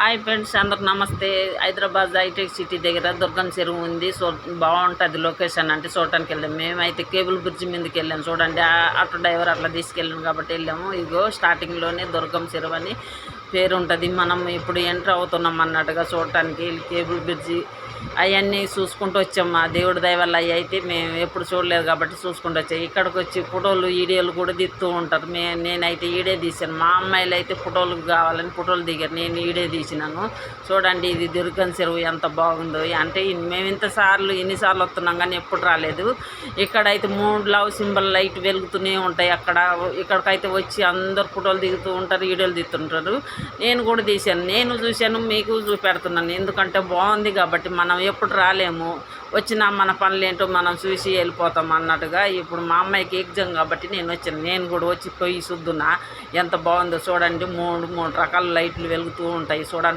Hi friends అందరు నమస్తే. Hyderabad hitech city దగ్గర దుర్గం చెరువు ఉంది. సో బాగుంటుంది లొకేషన్ అంటే చూడటానికి వెళ్ళాం. మేమైతే కేబుల్ బ్రిడ్జ్ మీదకి వెళ్ళాం. చూడండి ఆటో డ్రైవర్ అట్లా తీసుకెళ్ళాం కాబట్టి వెళ్ళాము. ఇగో స్టార్టింగ్లోనే దుర్గం చెరువు అని పేరు ఉంటుంది మనం ఇప్పుడు ఎంటర్ అవుతున్నాం అన్నట్టుగా చూడటానికి కేబుల్ బ్రిడ్జి అవన్నీ చూసుకుంటూ వచ్చాం. మా దేవుడి దయ వల్ల అవి అయితే మేము ఎప్పుడు చూడలేదు కాబట్టి చూసుకుంటూ వచ్చాం. ఇక్కడికి వచ్చి ఫోటోలు వీడియోలు కూడా దిగుతూ ఉంటారు. మే నేనైతే ఈడే తీసాను మా అమ్మాయిలు అయితే ఫోటోలు కావాలని ఫోటోలు దిగారు. నేను ఈడే తీసినాను. చూడండి ఇది దుర్గం చెరువు ఎంత బాగుందో. అంటే మేము ఇంతసార్లు ఎన్నిసార్లు వస్తున్నాం కానీ ఎప్పుడు రాలేదు. ఇక్కడైతే మూడు లవ్ సింబల్ లైట్ వెలుగుతూనే ఉంటాయి. అక్కడ ఇక్కడికైతే వచ్చి అందరు ఫోటోలు దిగుతూ ఉంటారు వీడియోలు దిగుతుంటారు. నేను కూడా తీశాను. నేను చూశాను మీకు చూపెడుతున్నాను. ఎందుకంటే బాగుంది కాబట్టి మనం ఎప్పుడు రాలేము. వచ్చిన మన పనులు ఏంటో మనం చూసి వెళ్ళిపోతాం అన్నట్టుగా ఇప్పుడు మా అమ్మాయికి ఎగ్జామ్ కాబట్టి నేను వచ్చాను. నేను కూడా వచ్చి పోయి చూద్దున్నా ఎంత బాగుందో చూడండి. మూడు మూడు రకాల లైట్లు వెలుగుతూ ఉంటాయి చూడండి